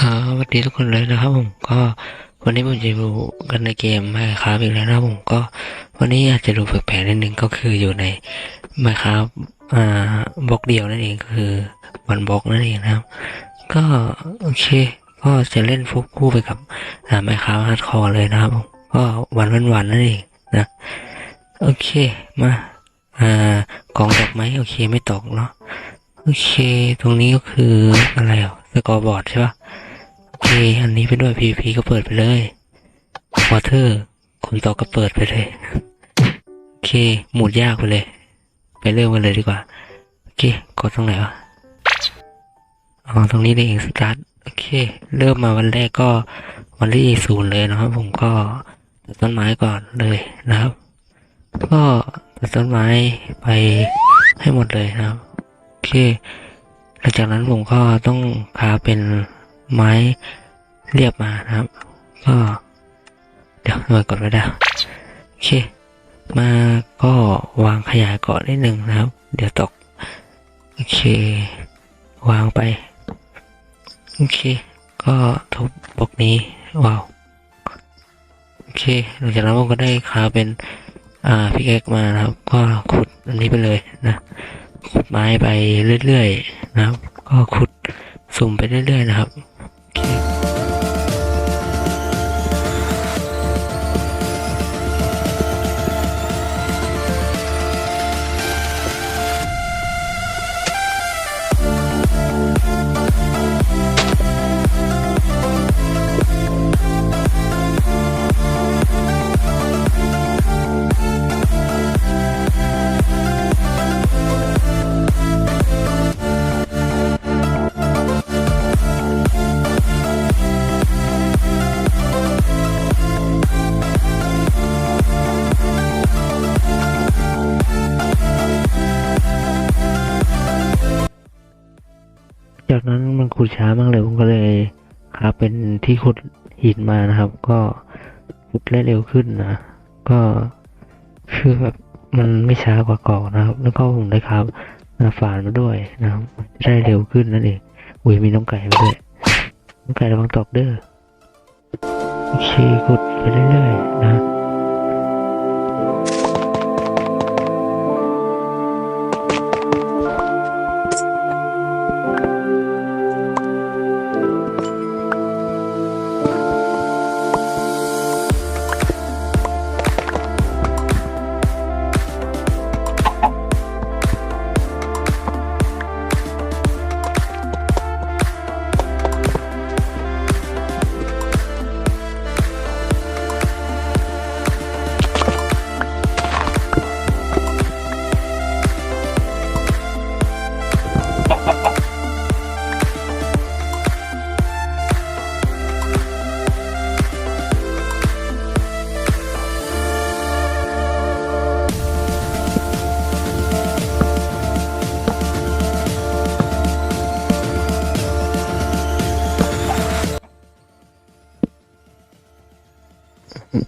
ครับสวัสดีทุกคนเลยนะครับผมก็วันนี้ผมจะดูกันในเกมไมค์ครับอีกแล้วนะครับผมก็วันนี้อาจจะดูแปลกๆนิดนึงก็คืออยู่ในไมค์ครับอ่าบล็อกเดียวนั่นเองคือวันบล็อกนั่นเองนะครับ ก็โอเค ก็จะเล่นฟุกคู่ไปกับอ่าไมค์ครับฮาร์ดคอร์เลยนะครับผมก็วันวันวันนั่นเองนะโอเคมาอ่ากองตกไหมโอเคไม่ตกเนาะโอเค ตรงนี้ก็คืออะไรอะสกอร์บอร์ดใช่ปะโอเคอันนี้ไปด้วย PVP ก็เปิดไปเลย Water คนต่อก็เปิดไปเลย โอเค หมุดยากไปเลย ไปเริ่มกันเลยดีกว่า โอเค กดตรงไหนวะอ๋อตรงนี้ได้เองสตาร์ทโอเค เริ่มมาวันแรกก็วันที่ศูนย์เลยนะครับ ผมก็ตัดต้นไม้ก่อนเลยนะครับ ก็ตัดต้นไม้ไปให้หมดเลยนะครับ โอเค หลังจากนั้นผมก็ต้องคาเป็น ไม้เรียบมานะครับ ก็เดี๋ยวทำไมกดไม่ได้โอเค มาก็วางขยายเกาะนิดหนึ่งนะครับ เดี๋ยวตก โอเค วางไป โอเค ก็ทุบบล็อกนี้ ว้าว โอเค หลังจากนั้นผมก็ได้คาเป็น อ่าพิกเอ็กมานะครับ ก็ขุดอันนี้ไปเลยนะ ขุดไม้ไปเรื่อยๆนะครับ ก็ขุดสุ่มไปเรื่อยๆนะครับ จากนั้นมันขุดช้ามากเลยผมก็เลยหาเป็นที่ขุดหินมานะครับ ก็ขุดได้เร็วขึ้นนะ ก็คือแบบมันไม่ช้ากว่าก่อนนะครับ แล้วก็ผมได้ครับนาฝานมาด้วยนะครับได้เร็วขึ้นนั่นเองอุ้ยมีน้องไก่มาด้วยน้องไก่ระวังตกเด้อโอเคขุดไปเรื่อยๆนะ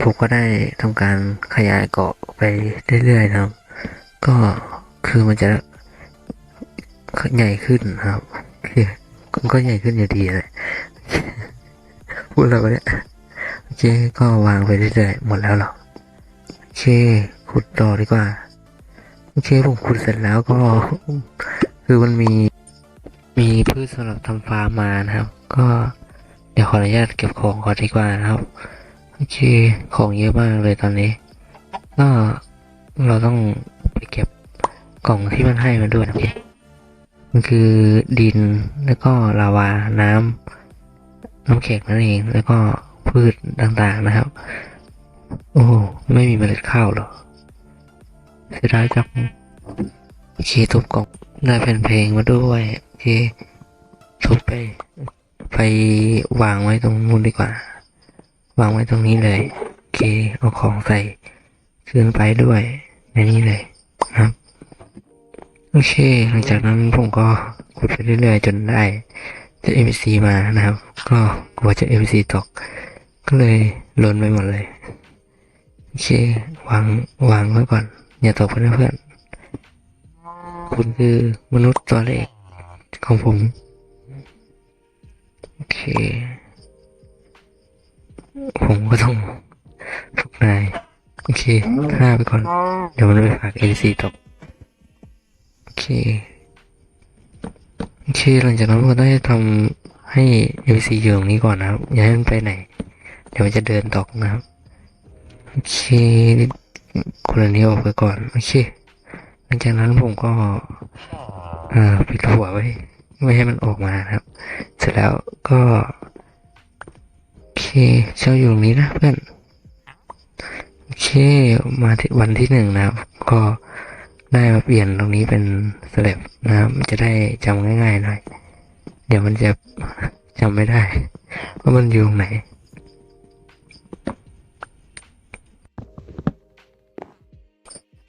ผมก็ได้ทำการขยายเกาะไปเรื่อยๆนะครับ ก็คือมันจะใหญ่ขึ้นครับโอเคมันก็ใหญ่ขึ้นอยู่ดีเลยพูดอะไรวะเนี่ยโอเคก็วางไปเรื่อยๆหมดแล้วหรอโอเคขุดต่อดีกว่าโอเคผมขุดเสร็จแล้วก็ คือมันมีมีพืชสำหรับทำฟาร์มมานะครับ ก็เดี๋ยวขออนุญาตเก็บของก่อนดีกว่านะครับ โอเค ของเยอะมากเลยตอนนี้ ก็เราต้องไปเก็บกล่องที่มันให้มาด้วยนะพี่มันคือดินแล้วก็ลาวาน้ำน้ำแข็งนั่นเอง แล้วก็พืชต่างๆนะครับ โอ้ไม่มีเมล็ดข้าวหรอเสียดายจังโอเคทุบกล่องได้แผ่นเพลงมาด้วยโอเคทุบไป ไปวางไว้ตรงนู้นดีกว่า วางไว้ตรงนี้เลยโอเคเอาของใส่ขึ้นไปด้วยในนี้เลยครับโอเค หลังจากนั้นผมก็ขุดไปเรื่อยๆ จนได้เจะ MPC มานะครับ ก็กลัวจะ MPC ตก ก็เลยลนไปหมดเลยโอเควางวางไว้ก่อน อย่าตกไปนะเพื่อนคุณคือมนุษย์ตัวเล็กของผม โอเค ผมก็ต้องฝึกนาย โอเคฆ่าไปก่อน เดี๋ยวมันไปฝาก NC ตกโอเค โอเค หลังจากนั้นก็ต้องทำให้ NC อยู่ตรงนี้ก่อนนะครับ อย่าให้มันไปไหน เดี๋ยวมันจะเดินตกนะครับ โอเคคนนี้ออกไปก่อน โอเค หลังจากนั้นผมก็อ่าปิดหัวไว้ ไม่ให้มันออกมาครับ เสร็จแล้วก็ เคเช่าอยู่ตรงนี้นะเพื่อน โอเค มาที่วันที่หนึ่งนะครับ ก็ได้มาเปลี่ยนตรงนี้เป็นสลับนะครับจะได้จำง่ายๆหน่อย เดี๋ยวมันจะจำไม่ได้ ว่ามันอยู่ตรงไหน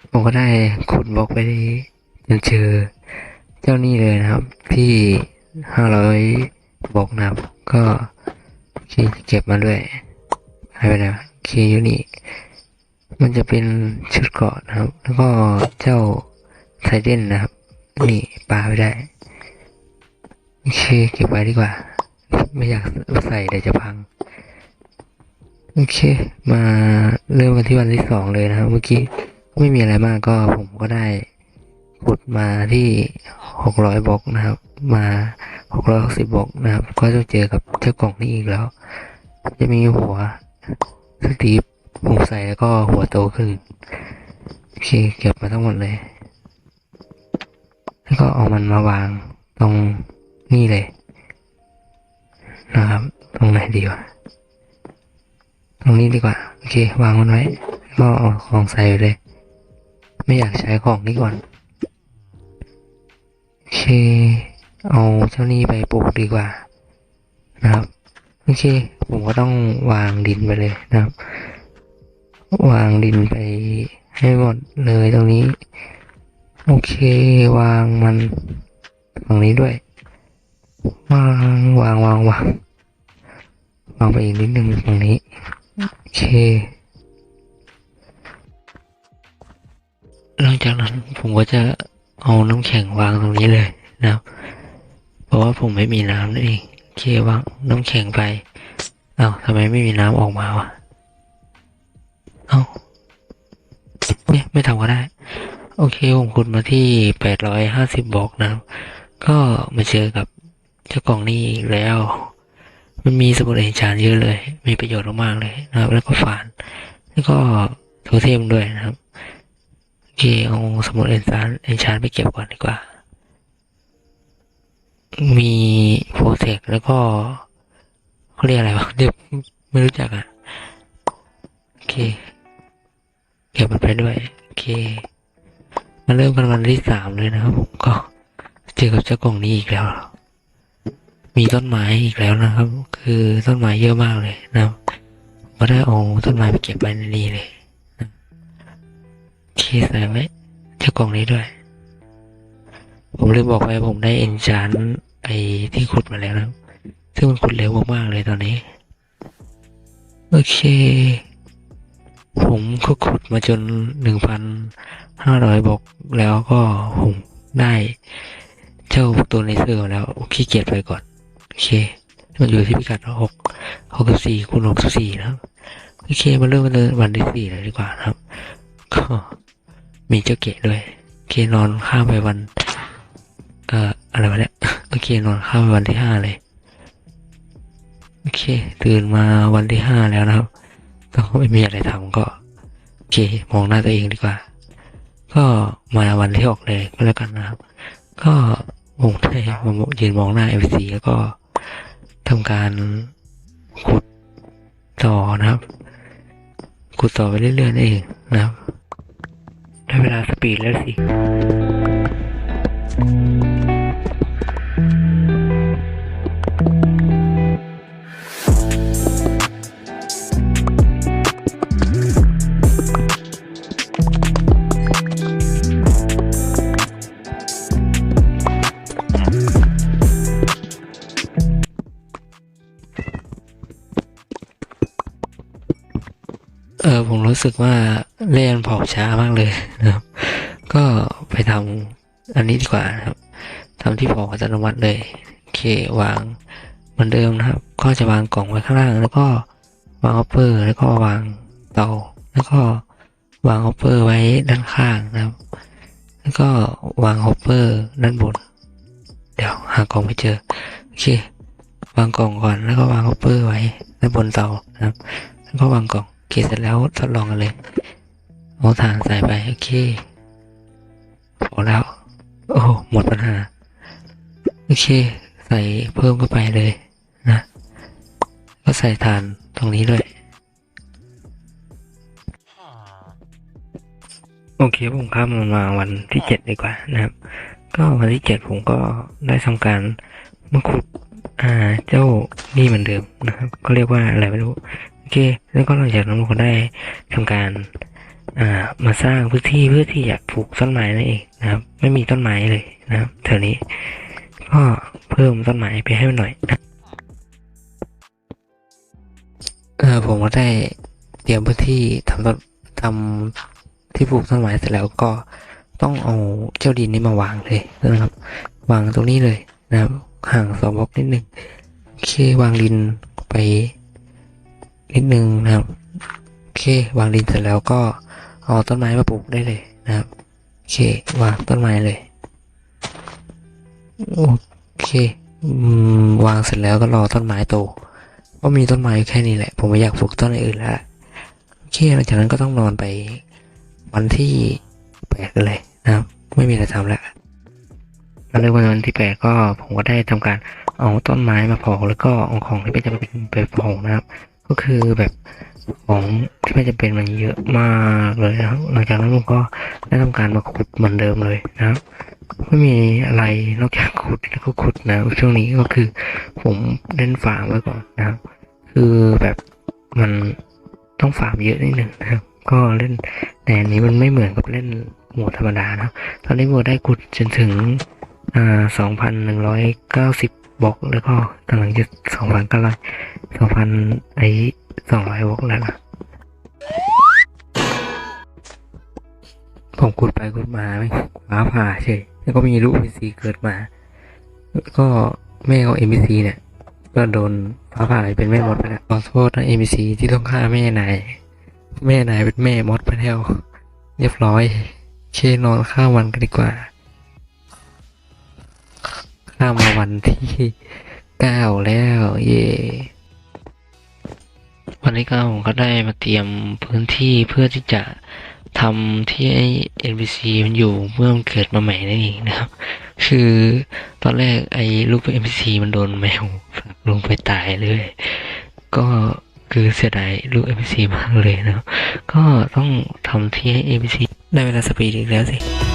ผมก็ได้ขุดบล็อกไปจนเจอเจ้านี่เลยนะครับ ที่ห้าร้อยบล็อกนะครับ ก็ โอเคเก็บมาด้วยหายไปแล้วโอเคอยู่นี่ มันจะเป็นชุดเกาะนะครับ แล้วก็เจ้าไซเดนนะครับ นี่ปลาไปได้โอเคเก็บไว้ดีกว่า ไม่อยากใส่เดี๋ยวจะพัง โอเค มาเริ่มกันที่วันที่สองเลยนะครับ เมื่อกี้ไม่มีอะไรมากก็ผมก็ได้ขุดมาที่หกร้อยบล็อกนะครับ มาหกร้อยหกสิบบล็อกนะครับ ก็จะเจอกับเจ้ากล่องนี้อีกแล้ว จะมีหัวสตีฟผมใส่แล้วก็หัวโตขึ้น โอเคเก็บมาทั้งหมดเลย แล้วก็เอามันมาวางตรงนี่เลย นะครับ ตรงไหนดีวะตรงนี้ดีกว่า โอเค วางมันไว้ ก็เอาของใส่ไปเลย ไม่อยากใช้ของนี้ก่อน โอเค เอาเจ้านี่ไปปลูกดีกว่า นะครับ โอเค ผมก็ต้องวางดินไปเลยนะครับ วางดินไปให้หมดเลยตรงนี้ โอเค วางมันฝั่งนี้ด้วย วางวางวางวางวางไปอีกนิดนึงฝั่งนี้ โอเค หลังจากนั้นผมก็จะเอาน้ำแข็งวางตรงนี้เลยนะครับ เพราะว่าผมไม่มีน้ำนั่นเอง เควางน้ำแข็งไป เอ้าทำไมไม่มีน้ำออกมาวะ เอ้าเนี่ยไม่ทำก็ได้ โอเค ผมขุดมาที่แปดร้อยห้าสิบบล็อกนะครับก็มาเจอกับเจ้ากล่องนี้อีกแล้ว มันมีสมุดเอนชานเยอะเลย มีประโยชน์มากเลยนะครับ แล้วก็ฝาน แล้วก็โทเทมด้วยนะครับ โอเค เอาสมุดเอนชานเอนชานไปเก็บก่อนดีกว่า มีโปรเทคแล้วก็เขาเรียกอะไรวะเดี๋ยวไม่รู้จักอะ โอเค เก็บมันไปด้วย โอเค มาเริ่มกันวันที่สามเลยนะครับผมก็เจอกับเจ้ากล่องนี้อีกแล้ว มีต้นไม้อีกแล้วนะครับ คือต้นไม้เยอะมากเลยนะครับก็ได้เอาต้นไม้ไปเก็บไว้ในนี้เลยโอเคใส่ไว้เจ้ากล่องนี้ด้วย ผมลืมบอกไปผมได้เอนชานไอที่ขุดมาแล้วนะ ซึ่งมันขุดเร็วมากๆเลยตอนนี้ โอเค ผมก็ขุดมาจนหนึ่งพันห้าร้อยบอกแล้วก็ผมได้เจ้าตัวในเซอร์แล้วขี้เกียจไปก่อน โอเค มันอยู่ที่พิกัดหกหกสิบสี่คูณหกสิบสี่นะโอเคมาเริ่มกันเลยวันที่สี่เลยดีกว่านะครับ ก็มีเจ้าเกะด้วย โอเคนอนข้ามไปวัน เอ่ออะไรวะเนี่ย โอเคนอนข้ามไปวันที่ห้าเลย โอเค ตื่นมาวันที่ห้าแล้วนะครับ ก็ไม่มีอะไรทำก็ โอเค มองหน้าตัวเองดีกว่า ก็มาวันที่หกเลยก็แล้วกันนะครับ ก็ผมได้มายืนมองหน้า FC แล้วก็ทำการขุดต่อนะครับ ขุดต่อไปเรื่อยๆเองนะครับ ได้เวลาสปีดแล้วสิเอ ผมรู้สึกว่าเล่นเผาช้ามากเลยนะครับ ก็ไปทำอันนี้ดีกว่านะครับทำที่เผาอัตโนมัติเลยโอเควางเหมือนเดิมนะครับ ก็จะวางกล่องไว้ข้างล่าง แล้วก็วางออปเปอร์แล้วก็วางเตาแล้วก็วางออปเปอร์ไว้ด้านข้างนะครับ แล้วก็วางฮอปเปอร์ด้านบน เดี๋ยวหากล่องไม่เจอ โอเค วางกล่องก่อน แล้วก็วางฮอปเปอร์ไว้ด้านบนเตานะครับ แล้วก็วางกล่อง เคเสร็จแล้วทดลองกันเลยเอาถ่านใส่ไปโอเคพอแล้ว โอ้โหหมดปัญหา โอเค ใส่เพิ่มเข้าไปเลยนะ ก็ใส่ถ่านตรงนี้ด้วยโอเคผมข้ามมาวันที่เจ็ดดีกว่านะครับ ก็วันที่เจ็ดผมก็ได้ทำการมาขุดอ่าเจ้านี่เหมือนเดิมนะครับ ก็เรียกว่าอะไรไม่รู้ เค แล้วก็หลังจากนั้นผมก็ได้ทำการมาสร้างพื้นที่เพื่อที่อยากปลูกต้นไม้นั่นเองนะครับ ไม่มีต้นไม้เลยนะครับแถวนี้ก็เพิ่มต้นไม้ไปให้มันหน่อยนะเออผมก็ได้เตรียมพื้นที่ทำต้นทำที่ปลูกต้นไม้เสร็จแล้วก็ต้องเอาเจ้าดินนี้มาวางเลยนะครับ วางตรงนี้เลยนะครับห่างสองบล็อกนิดหนึ่งโอเควางดินไป นิดนึงนะครับโอเควางดินเสร็จแล้วก็เอาต้นไม้มาปลูกได้เลยนะครับโอเควางต้นไม้เลยโอเควางเสร็จแล้วก็รอต้นไม้โตก็มีต้นไม้แค่นี้แหละ ผมไม่อยากปลูกต้นอื่นแล้วโอเคหลังจากนั้นก็ต้องนอนไปวันที่แปดกันเลยนะครับ ไม่มีอะไรทำแล้วแล้วในวันที่แปดก็ผมก็ได้ทำการเอาต้นไม้มาเผาแล้วก็เอาของที่ไม่จำเป็นไปเผานะครับ ก็คือแบบของที่ไม่จำเป็นมันเยอะมากเลยนะครับ หลังจากนั้นผมก็ได้ทำการมาขุดเหมือนเดิมเลยนะครับไม่มีอะไรนอกจากขุดแล้วก็ขุดนะช่วงนี้ก็คือ ผมเล่นฟาร์มไว้ก่อนนะครับ คือแบบมันต้องฟาร์มเยอะนิดหนึ่งนะครับ ก็เล่นแต่อันนี้มันไม่เหมือนกับเล่นโหมดธรรมดานะตอนนี้โหมดได้ขุดจนถึงอ่าสองพันหนึ่งร้อยเก้าสิบบล็อกแล้วก็กำลังจะสองพันเก้าร้อย สองพันไอสองร้อยบล็อกแล้วนะผมขุดไปขุดมาไม่ฟ้าผ่าเฉยแล้วก็มีลูก NPC เกิดมา ก็แม่ของ NPC เนี่ย ก็โดนฟ้าผ่าเป็นแม่มดไปแล้วขอโทษนะ NPC ที่ต้องฆ่าแม่นายแม่นายเป็นแม่มดไปแล้วเรียบร้อยเคนอนข้ามวันกันดีกว่า ข้ามมาวันที่เก้าแล้ว เย่ วันที่เก้าผมก็ได้มาเตรียมพื้นที่เพื่อที่จะทำที่ไอ้ NPC มันอยู่เมื่อมันเกิดมาใหม่นั่นเองนะครับ คือตอนแรกไอ้ลูก NPC มันโดนแมวผลักลงไปตายเลย ก็คือเสียดายลูก NPC มากเลยนะก็ต้องทำที่ให้ NPC ได้เวลาสปีดอีกแล้วสิ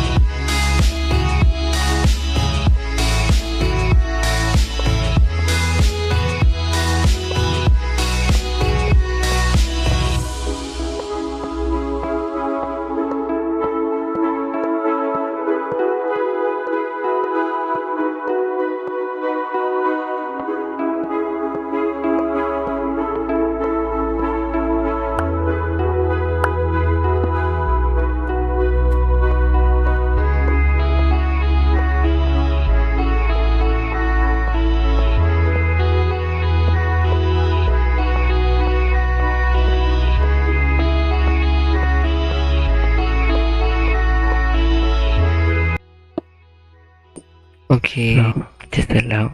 จะเสร็จแล้ว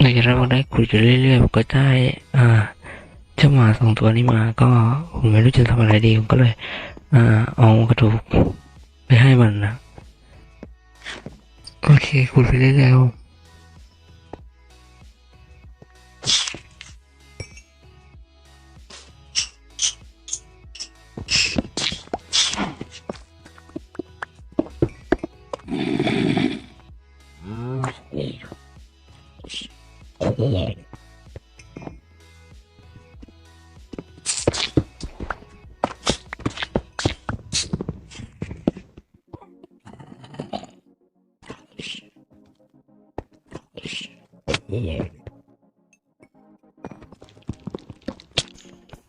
หลังจากนั้นเราได้คุยกันเรื่อยๆผมก็ได้อ่าเจ้าหมาสองตัวนี้มาก็ผมไม่รู้จะทำอะไรดีผมก็เลยอ่าเอากระดูกไปให้มันนะโอเคคุยไปเรื่อยๆ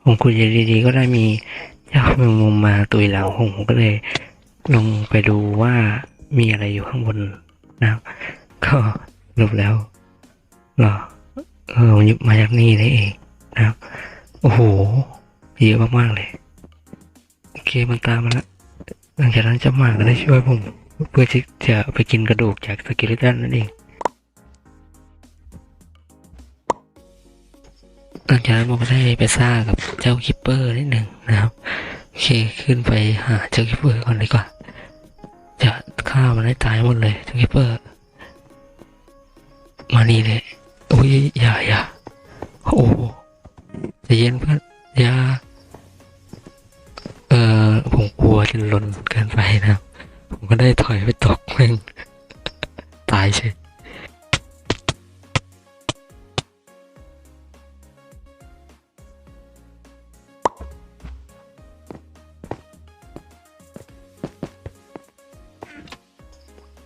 ผมคุยดีๆก็ได้มีเจ้าแมงมุมมาตุยหลังผมก็เลย ลงไปดูว่ามีอะไรอยู่ข้างบนนะครับก็รูปแล้วหรอ เออมันมาจากนี่นี่เองนะครับ โอ้โห เยอะมากๆเลย โอเคมันตามมาแล้วหลังจากนั้นจะมาก็ได้ช่วยผม เพื่อที่จะไปกินกระดูกจากสกิลิตันนั่นเองหลังจากนั้นผมก็ได้ไปซ่ากับเจ้าคิปเปอร์นิดหนึ่งนะครับโอเคขึ้นไปหาเจ้าคิปเปอร์ก่อนดีกว่า จะฆ่ามันให้ตายหมดเลยเจ้าคิปเปอร์ มานี่เลย โอ้ยอย่าอย่าโอ้จะเย็นเพื่อนอย่าเออผมกลัวจนหล่นเกินไปนะผมก็ได้ถอยไปตกแม่งตายเฉย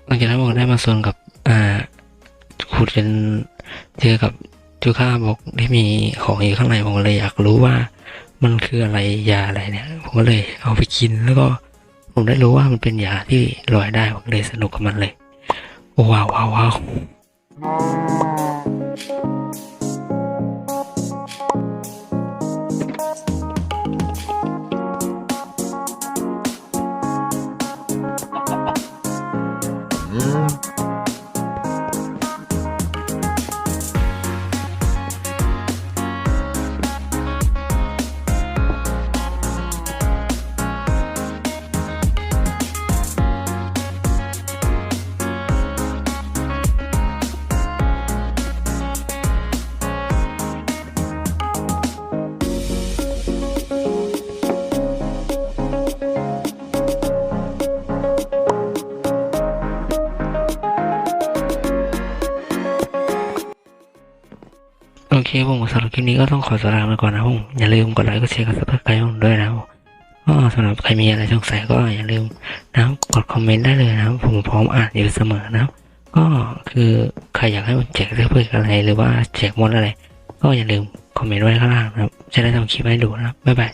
หลังจากนั้นผมได้มาส่วนกับ อ่าขุดจน เจอกับจุค่าบอกที่มีของอยู่ข้างในผมเลยอยากรู้ว่ามันคืออะไรยาอะไรเนี่ย ผมก็เลยเอาไปกินแล้วก็ผมได้รู้ว่ามันเป็นยาที่ลอยได้ผมเลยสนุกกับมันเลยว้าวว้าวว้าว ผมสำหรับคลิปนี้ก็ต้องขอสลาไปก่อนนะผมอย่าลืมกดไลค์กดแชร์กดซับสไครต์ผมด้วยนะก็สำหรับใครมีอะไรสงสัยก็อย่าลืมนะกดคอมเมนต์ได้เลยนะผมพร้อมอ่านอยู่เสมอนะก็คือใครอยากให้ผมแจกเสื้อเพื่ออะไรหรือว่าแจกมดอะไร ก็อย่าลืมคอมเมนต์ไว้ข้างล่างนะครับจะได้ทำคลิปให้ดูนะบ๊ายบาย